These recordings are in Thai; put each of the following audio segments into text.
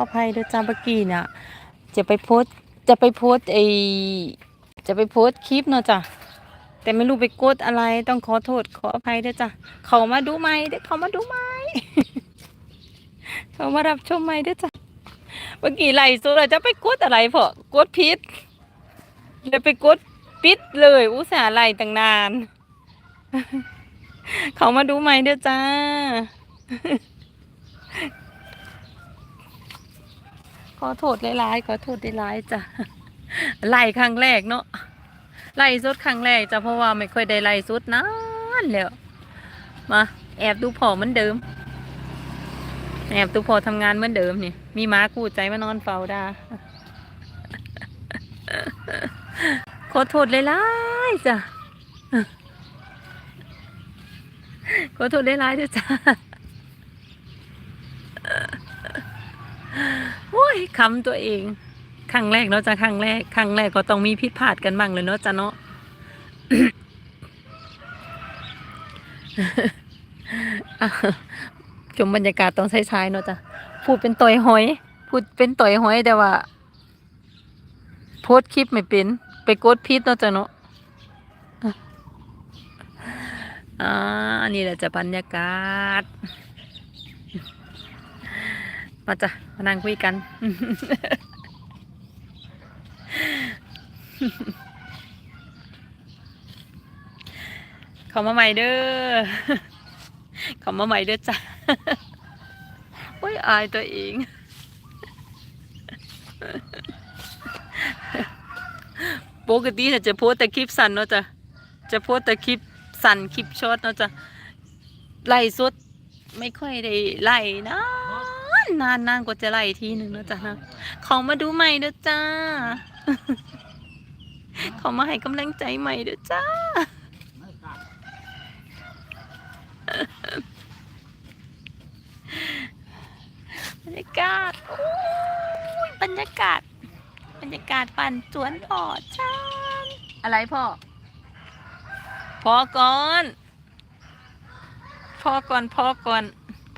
อภัยด้วยจ้าเมื่อกี้น่ะจะไปโพสจะไปโพสไอจะไปโพสคลิปเนาะจ้ะแต่ไม่รู้ไปกดอะไรต้องขอโทษขออภัยด้วยจ้ะเขามาดูไหมเด้อเขามาดูไหมเขามารับชมไหมด้วยจ้ะเมื่อกี้ไล่สุดเราจะไปกดอะไรเพาะกดพิษเลยไปกดปิดเลย อุตส่าห์ไล่ตั้งนาน เขามาดูไหมเด้อจ้า ขอโทษหลายๆขอโทษหลายๆจ้ะไล่ครั้งแรกเนาะไล่สุดครั้งแรกจ้ะเพราะว่าไม่ค่อยได้ไล่สุดนานแล้วมาแอบดูพ่อเหมือนเดิม แอบดูพ่อทำงานเหมือนเดิมนี่มีม้าคู่ใจมานอนเฝ้าดาขอโทษหลายๆจ้ะขอโทษหลายๆด้วยจ้ะ โอ้ยคำตัวเอง ครั้งแรกเนาะจ้ะครั้งแรก ครั้งแรกก็ต้องมีผิดพลาดกันบ้างเลยเนาะจ้ะเนาะชมบรรยากาศตอนสายๆเนาะจ้ะ พูดเป็นต่อยหอย พูดเป็นต่อยหอยแต่ว่า โพสคลิปไม่เป็น ไปกดพิษเนาะจ้ะเนาะอ่านี่แหละจะบรรยากาศ มาจ้ะ มานั่งคุยกัน เขามาใหม่เด้อเขามาใหม่เด้อจ้ะโอ้ยอายตัวเองปกติจะโพสแต่คลิปสั้นเนาะจ้ะจะโพสแต่คลิปสั้นคลิปช็อตเนาะจ้ะไล่สดไม่ค่อยได้ไล่นา นนานนานกว่าจะไล่ทีหนึ่งเนาะจ้ะนะเขามาดูใหม่เด้อจ้า เขามาให้กำลังใจใหม่เด้อจ้าบรรยากาศโอ้ยบรรยากาศ บรรยากาศปั่นสวนพอจ้านอะไรพ่อพอก่อนพอก่อนพอก่อน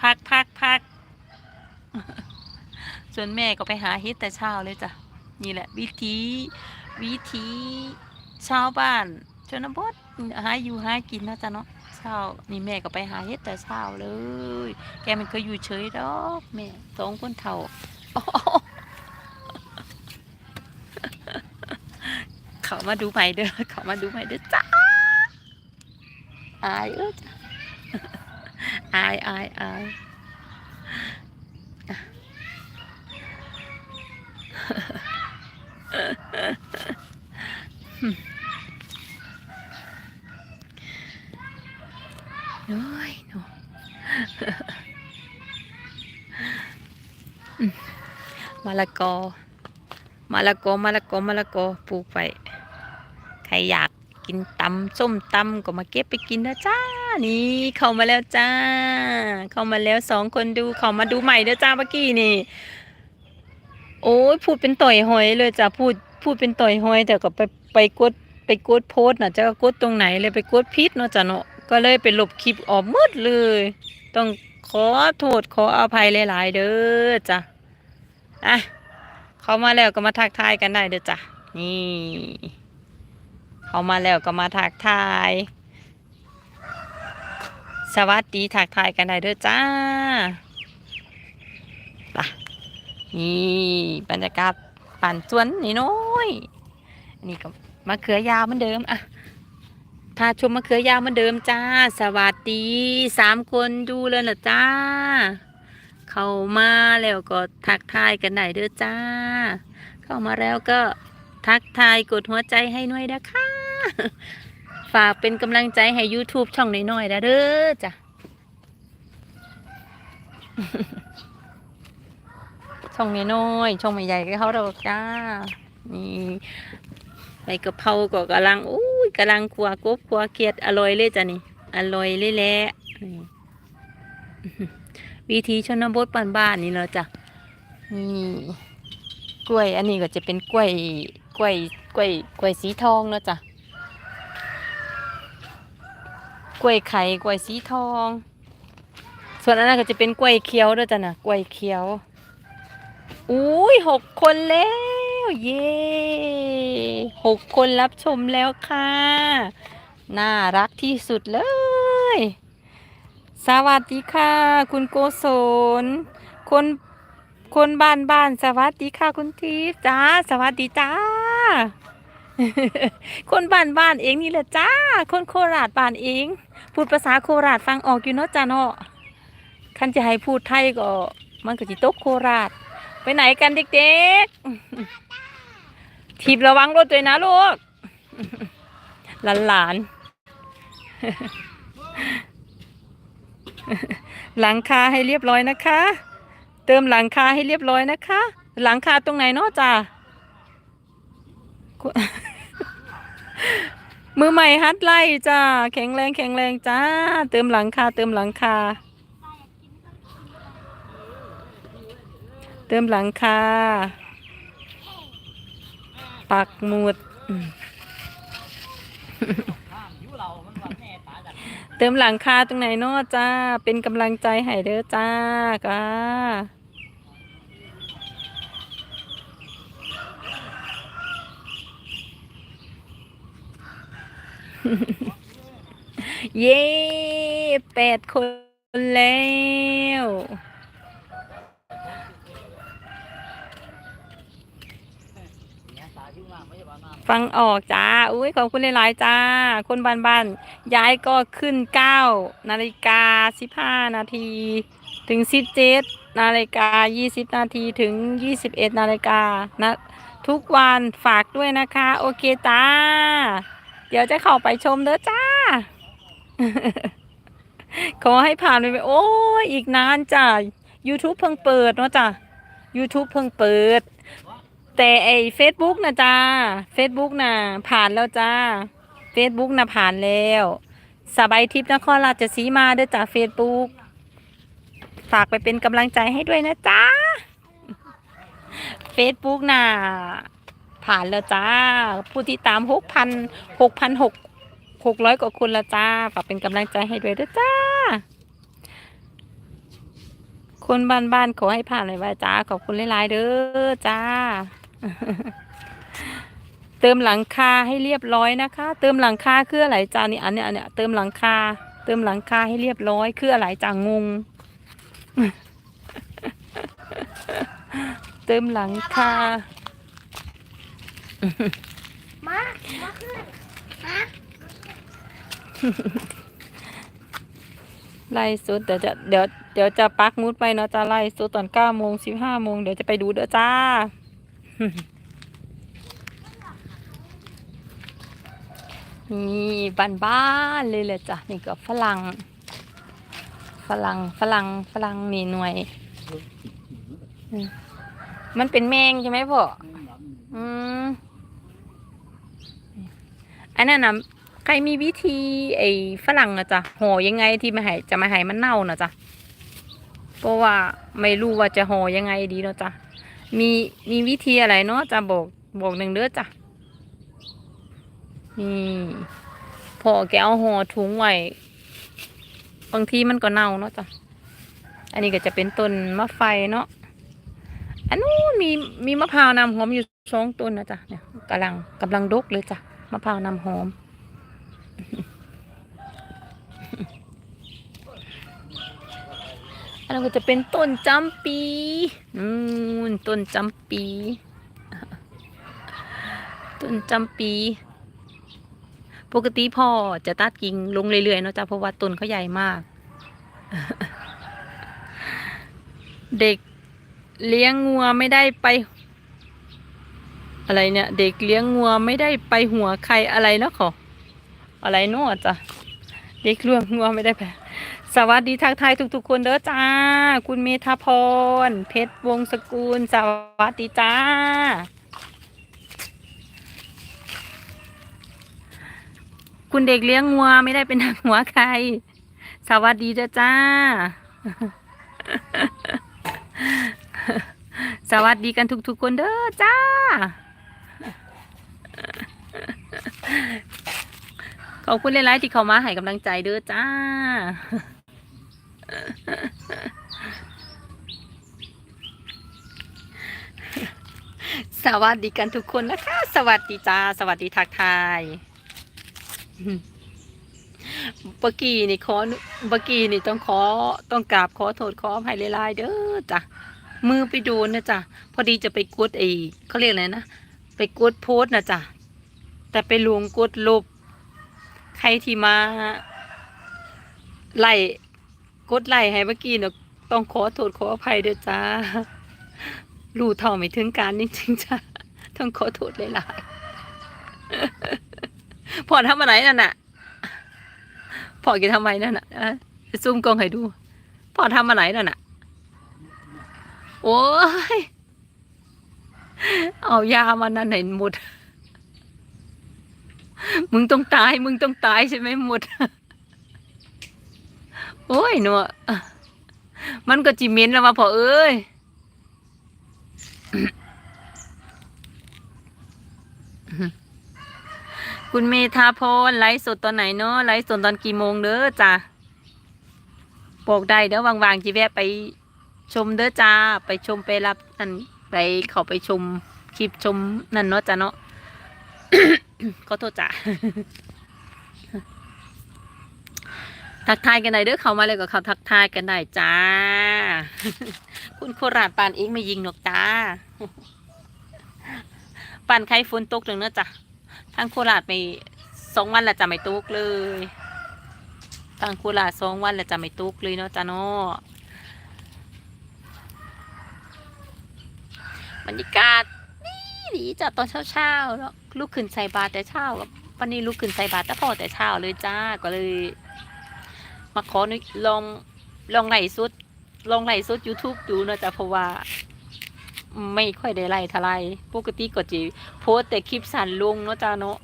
พักพักพัก ส่วนแม่ก็ไปหาเฮ็ดแต่เช้าเลยจ้ะ นี่แหละ วิธีวิธีชาวบ้านชนบทหาอยู่หากินนาะจ้ะเนาะเช้านี่แม่ก็ไปหาเฮ็ดแต่เช้าเลย แกมันเคยอยู่เฉยดอกแม่สองคนเท่าเขามาดูใหม่เด้อเขามาดูใหม่เด้อจ้าอายเออจ้ะอายอายอาย โอ้ยเนาะมะละกอมะละกอมะละกอมะละกอปลูกไปใครอยากกินตำส้มตำก็มาเก็บไปกินนะจ้า นี่เข้ามาแล้วจ้า เข้ามาแล้วสองคนดูเข้ามาดูใหม่เด้อจ้าเมื่อกี้นี่ โอ้ยพูดเป็นต่อยหอยเลยจ้าพูดพูดเป็นต่อยหอยแต่ก็ไปไปกดไปกดโพสต์น่ะจะกดตรงไหนเลยไปกดพิษเนาะจ้าเนาะ ก็เลยไปลบคลิปออกหมดเลย ต้องขอโทษขออภัยหลาย ๆ เด้อจ้ะอะเขามาแล้วก็มาทักทายกันได้เด้อจ้ะนี่เขามาแล้วก็มาทักทาย สวัสดีทักทายกันได้เด้อจ้าไปนี่บรรยากาศปั่นสวนนี่น้อยนนี่ก็มะเขือยาวเหมือนเดิมอะ พาชมมะเขือยาวเหมือนเดิมจ้า สวัสดีสามคนดูเลยนะจ้า เข้ามาแล้วก็ทักทายกันได้เด้อจ้า เข้ามาแล้วก็ทักทายกดหัวใจให้หน่อยนะคะ ฝากเป็นกำลังใจให้ YouTube ช่องน้อยๆนะเด้อจ้ะช่องน้อยๆช่องใหญ่ก็เขาเราจ้านี่ใบกะเพราก็กำลังอุ้ กำลังขัวกบขัวเขียดอร่อยเลยจ้ะนี่ อร่อยเลยแหละนี่วิธีชนบทบ้านๆนี่เนาจ้ะนี่กล้วยอันนี้ก็จะเป็นกล้วยกล้วยกล้วยกล้วยสีทองเนาะจ้ะกล้วยไข่กล้วยสีทอง ส่วนอันนั้นก็จะเป็นกล้วยเขียวด้วยจ้ะนะกล้วยเขียวอุ้ยหกคนแล้ว เย้หกคนรับชมแล้วค่ะ น่ารักที่สุดเลย สวัสดีค่ะ คุณโกศลคนคนบ้านบ้านสวัสดีค่ะคุณทิพย์จ้า สวัสดีจ้า คนบ้านบ้านเองนี่แหละจ้า คนโคราชบ้านเอง พูดภาษาโคราชฟังออกอยู่เนาะจ้าเนาะคันจะให้พูดไทยก็มันก็จิตกโคราช ไปไหนกันเด็กๆทีบระวังรถด้วยนะลูก หลานหลานๆหลังคาให้เรียบร้อยนะคะ เติมหลังคาให้เรียบร้อยนะคะ หลังคาตรงไหนเนาะจ้ามือใหม่ฮัดไล่จ้าแข็งแรงแข็งแรงจ้า เติมหลังคาเติมหลังคา เติมหลังคาปักหมุด เติมหลังคาตรงไหนเนาะจ้า เป็นกำลังใจให้เด้อจ้าก้าเย้แปดคนแล้ว ฟังออกจ้า อุ้ยขอบคุณหลายๆจ้า คนบ้านๆย้ายก็ขึ้นเก้านาฬิกาสิบห้านาที ถึงสิบเจ็ดนาฬิกายี่สิบนาทีถึงยี่สิบเอ็ดนาฬิกานะทุกวันฝากด้วยนะคะ โอเคจ้า เดี๋ยวจะเข้าไปชมเด้อจ้า ขอให้ผ่านไป โอ้ยอีกนานจ้า YouTube เพิ่งเปิดเนาะจ้า YouTube เพิ่งเปิด แต่ไอ้ Facebook นะจ้า Facebook น่ะผ่านแล้วจ้า Facebook น่ะผ่านแล้วสบายทิพย์นครราชสีมาด้อจ้า Facebook ฝากไปเป็นกำลังใจให้ด้วยนะจ้า Facebook น่ะผ่านแล้วจ้า ผู้ที่ตามหกพันหกพันหกหกร้อยกว่าคนละจ้าฝากเป็นกำลังใจให้ด้วยด้อจ้าคนบ้านๆขอให้ผ่านเลยว่าจ้าขอบคุณหลายๆเด้อจ้า เติมหลังคาให้เรียบร้อยนะคะ เติมหลังคาคืออะไรจ้านี่อันเนี้ยอันเนี้ยเติมหลังคา เติมหลังคาให้เรียบร้อยคืออะไรจ้างง เติมหลังคามามาขึ้นมาไล่สุดเดี๋ยวจะเดี๋ยวเดี๋ยวจะปักหมุดไปเนาะจะไล่สุดตอนเก้าโมงสิบห้าโมงเดี๋ยวจะไปดูเด้อจ้า นี่บ้านบ้านเลยแหละจ้ะนี่ก็ฝรั่งฝรั่งฝรั่งฝรั่งนี่หน่วย มันเป็นแมงใช่ไหมพ่ออืมอันนั้นนะใครมีวิธีไอ้ฝรั่งนะจ๊ะห่อยังไงที่ไม่ให้จะไม่ให้มันเน่านะจ๊ะเพราะว่าไม่รู้ว่าจะห่อยังไงดีเนาะจ๊ะ มีมีวิธีอะไรเนาะจะบอกบอกหนึ่งเด้อจ้ะนี่พอแกเอาห่อถุงไว้บางทีมันก็เน่าเนาะจ้ะอันนี้ก็จะเป็นต้นมะไฟเนาะอันนู้นมีมีมะพร้าวน้ำหอมอยู่สองต้นนะจ๊ะเนี่ยกำลังกำลังดกเลยจ้ะมะพร้าวน้ำหอม อันนั้นก็จะเป็นต้นจำปีนู่นต้นจำปี ต้นจำปี ปกติพ่อจะตัดกิ่งลงเรื่อยๆเนาะจ้ะเพราะว่าต้นเขาใหญ่มาก เด็กเลี้ยงงัวไม่ได้ไป อะไรเนี่ย เด็กเลี้ยงงัวไม่ได้ไปหัวใครอะไรนะขออะไรเนาะจ้ะเด็กเลี้ยงงัวไม่ได้ไป สวัสดีทักทายทุกๆคนเด้อจ้า คุณเมธาพร เพชรวงศ์สกุล สวัสดีจ้า คุณเด็กเลี้ยงงัวไม่ได้เป็นหักหัวใคร สวัสดีจ้าจ้า สวัสดีกันทุกๆคนเด้อจ้าขอบคุณหลายๆที่เขามาให้กำลังใจเด้อจ้า น ส วัสดีกันทุกคนนะคะ สวัสดีจ้า สวัสดีทักทายเมื่อกี้นี่ขอเมื่อกี้นี่ต้องขอต้องกราบขอโทษขออภัยลายๆเด้อจ้ะมือไปโดนนะจ้ะพอดีจะไปกดไอ้เขาเรียกอะไรนะไปกดโพสนะจ้ะแต่ไปลวงกดลบ ใครที่มาไล่กดไล่ให้เมื่อกี้เนาะต้องขอโทษขออภัยด้วยจ้า รู้เท่าไม่ถึงการจริงๆจ้ะต้องขอโทษหลายๆพอทำอะไรนั่นน่ะพอแกทำไมนั่นน่ะอะซูมกล้องให้ดูพอทำอะไรนั่นน่ะ โอ้ย เอายามานั่นไหนหมด มึงต้องตาย มึงต้องตายใช่ไหมหมด โอ้ยหนัวมันก็จิเมินแล้วมาพอเอ้ย คุณเมธาพรไลฟ์สดตอนไหนเนาะไลฟ์สดตอนกี่โมงเด้อจ้าบอกได้เด้อวางๆจีแวะไปชมเด้อจ้า ไปชมไปรับนั่นไปเขาไปชมคลิปชมนั่นเนาะจ้าเนาะขอโทษจ้า ทักทายกันได้เด้อเขามาเลยก็เขาทักทายกันได้จ้า คุณโคราชปานเองไม่ยิงหรอกจ้าปานใครฝนตกถึงเนอะจ้ะทางโคราชไปสองวันแล้วจะไม่ตกเลยทางโคราชสองวันแล้วจะไม่ตกเลยเนาะจ้ะเนาะบรรยากาศดีดีจ้ะตอนเช้าเช้าๆเนาะลุกขึ้นใส่บาตรแต่เช้าวันนี้ลุกขึ้นใส่บาตรแต่พอแต่เช้าเลยจ้าก็เลย มาขอนลองลองไล่สุด ลองไล่สุด YouTube ดูเนาะจ้ะเพราะว่า ไม่ค่อยได้ไล่ทลายปกติก็จีโพสแต่คลิปสั้นลงเนาะจ้าเนาะ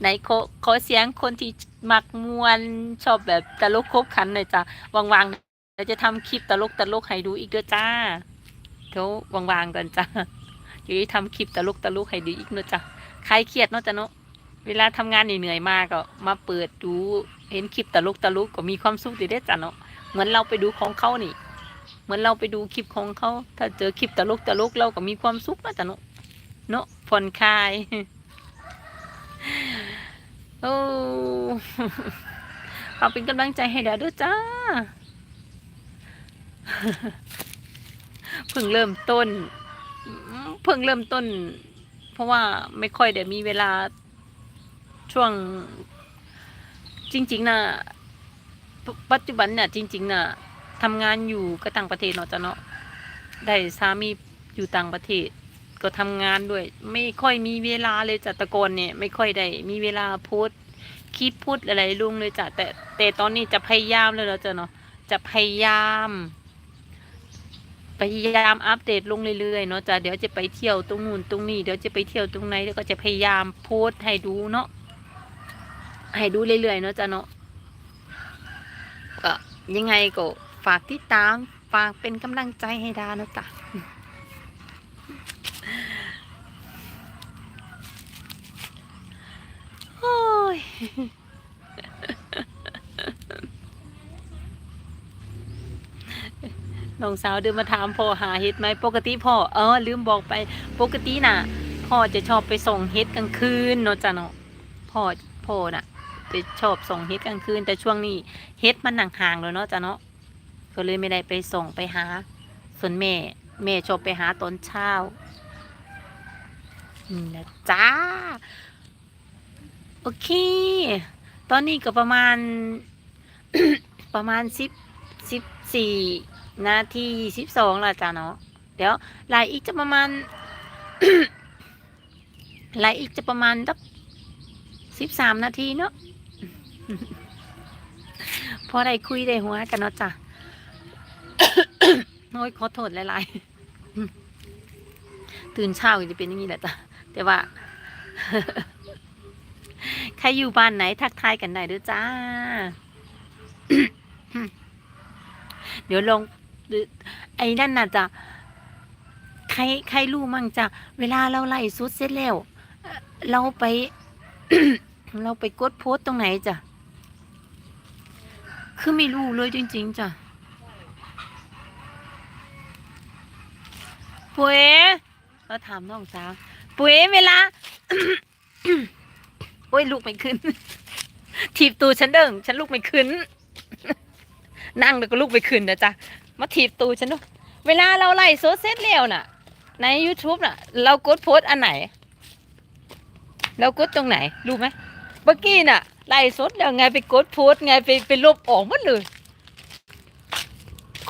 ไหนขอขอเสียงคนที่มักมวนชอบแบบตลกครบขันหน่อยจ้าวางๆเราจะทำคลิปตลกตลกให้ดูอีกเด้อจ้าเดี๋ยววางๆก่อนจ้าเดี๋ยวจะทำคลิปตลกตลกให้ดูอีกเนาะจ้าใครเครียดเนาะจ้าเนาะ เวลาทำงานเหนื่อยมากก็มาเปิดดูเห็นคลิปตลกตลกก็มีความสุขดีเด้อจ้าเนาะเหมือนเราไปดูของเขานี่ เหมือนเราไปดูคลิปของเขา ถ้าเจอคลิปตลกตลกเราก็มีความสุขนะจ๊ะเนาะเนาะผ่อนคลายโอ้ขอเป็นกำลังใจให้เดี๋ยวด้วยจ้าเพิ่งเริ่มต้นเพิ่งเริ่มต้น เพราะว่าไม่ค่อยได้มีเวลา ช่วงจริง ๆนะปัจจุบันเนี่ยจริง ๆนะทำงานอยู่ก็ต่างประเทศเนาะจ้ะเนาะได้สามีอยู่ต่างประเทศ ก็ทำงานด้วย ไม่ค่อยมีเวลาเลยจ้ะตะกอนเนี่ย ไม่ค่อยได้มีเวลาโพสต์คลิปพูดอะไรลุงเลยจ้ะแต่แต่ตอนนี้จะพยายามเลยแล้วจ้ะเนาะจะพยายามพยายามอัปเดตลงเรื่อยๆเนาะจ้ะเดี๋ยวจะไปเที่ยวตรงนู้นตรงนี้เดี๋ยวจะไปเที่ยวตรงไหนแล้วก็จะพยายามโพสต์ให้ดูเนาะ ให้ดูเรื่อยๆเนาะจ้ะเนาะก็ยังไงก็ฝากติดตามฝากเป็นกำลังใจให้ดานะจ๊ะโอ้ยน้องสาวเดินมาถามพ่อหาเห็ดไหมปกติพ่อเออลืมบอกไปปกติน่ะ พ่อจะชอบไปส่งเห็ดกลางคืนเนาะจ้ะเนาะพ่อพ่อน่ะจะ ชอบส่งเห็ดกลางคืน แต่ช่วงนี้เห็ดมันหนังห่างแล้วเนาะจ้ะเนาะก็เลยไม่ได้ไปส่งไปหา ส่วนแม่แม่ชอบไปหาตอนเช้านี่นะจ้า โอเค ตอนนี้ก็ประมาณ ประมาณสิบสิบสี่นาทีสิบสองละจ้าเนาะเดี๋ยวไลน์อีกจะประมาณไลน์อีกจะประมาณสักสิบสามนาทีเนาะ พอได้คุยได้หัวกันเนาะจ้ะโอ้ยขอโทษหลายๆตื่นเช้าก็จะเป็นอย่างนี้แหละจ้ะแต่ว่า ใครอยู่บ้านไหนทักทายกันได้ด้วยจ้า เดี๋ยวลงไอ้นั่นน่ะจ้ะใครใครรู้มั่งจ้ะเวลาเราไล่สุดเสร็จแล้วเอ่อเราไป เราไปกดโพสต์ตรงไหนจ้ะ คือไม่รู้เลยจริง ๆจ้ะปุ๋ยเราถามน้องสาวปุ๋ยเวลาโอ้ยลูกไม่ขึ้น ถีบตูฉันเด้งฉันลูกไม่ขึ้น นั่งแล้วก็ลูกไม่ขึ้นนะจ๊ะมาถีบตูฉันด้วยเวลาเราไล่โซเซตเร็วน่ะ ใน YouTube น่ะ เรากดโพสต์อันไหน เรากดตรงไหน รู้ไหมเมื่อกี้น่ะ ไล่สดแล้วไงไปกดโพสต์ไงไปไปลบออกหมดเลย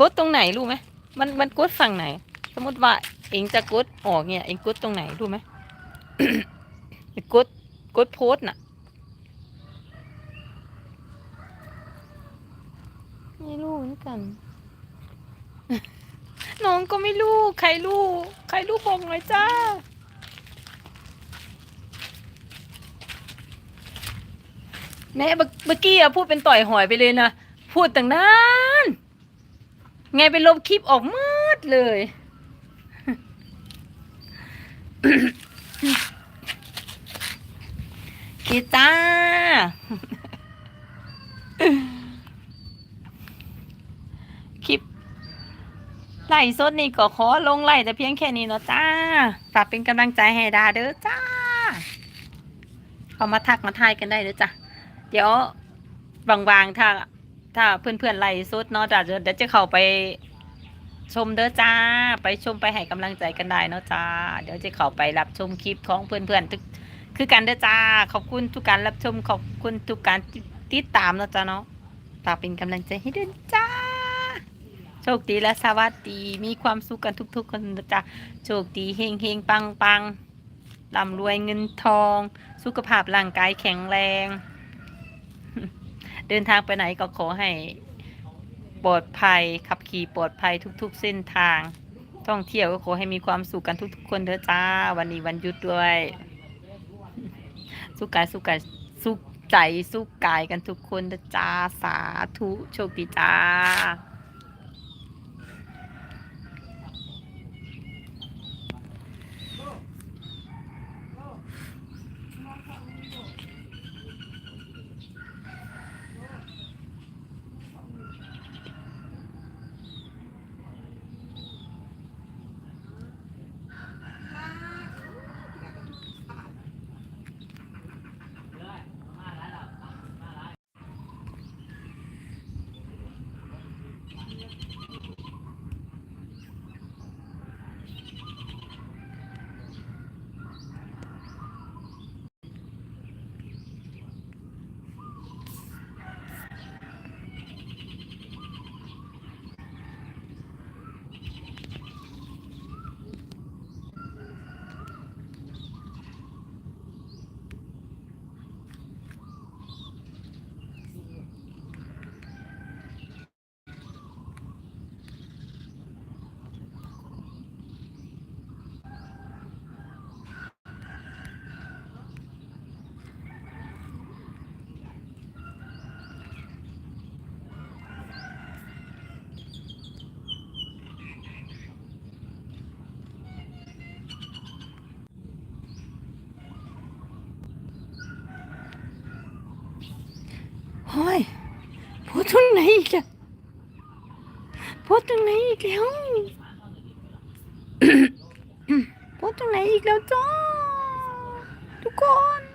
กดตรงไหนรู้ไหมมันมันกดฝั่งไหน สมมติว่าเองจะกดออกเนี่ย เองกดตรงไหนรู้ไหมไปกดกดโพสน่ะไม่รู้เหมือนกันน้องก็ไม่รู้ ใครรู้ ใครรู้บอกหน่อยจ้า แม่เมื่อเมื่อกี้อะพูดเป็นต่อยหอยไปเลยนะ พูดตั้งนานไงไปลบคลิปออกมืดเลย กีตาร์คลิปไล่สดนี่ก็ขอลงไล่แต่เพียงแค่นี้เนาะจ้าฝากเป็นกำลังใจให้ดาเด้อจ้า เอามาทักมาทายกันได้เด้อจ้า เดี๋ยวบางๆถ้า ถ้าเพื่อนๆไล่สดเนาะเดี๋ยวเดี๋ยวจะเข้าไปชมเด้อจ้า ไปชมไปให้กำลังใจกันได้เนาะจ้า เดี๋ยวจะเข้าไปรับชมคลิปของเพื่อนๆทุกคือกันเด้อจ้า ขอบคุณทุกการรับชมขอบคุณทุกการติดตามเนาะจ้าเนาะฝากเป็นกำลังใจให้ด้วยจ้า โชคดีและสวัสดีมีความสุขกันทุก ๆ คนนะจ้าโชคดีเฮงเฮงปังปังร่ำรวยเงินทอง สุขภาพร่างกายแข็งแรง เดินทางไปไหนก็ขอให้ปลอดภัยขับขี่ปลอดภัยทุก ๆ เส้นทาง ท่องเที่ยวก็ขอให้มีความสุขกันทุก ๆ คนเถอะจ้า วันนี้วันหยุดด้วย สุขกายสุขกายสุขใจสุขกายกันทุกคนเถอะจ้าสาธุโชคดีจ้า ฮ้ยโพสต์ตรงไหนอีกอะโพสต์ตรงไหนอีกแล้วโพสต์ตรงไหนอีกแล้วจ้าทุกคน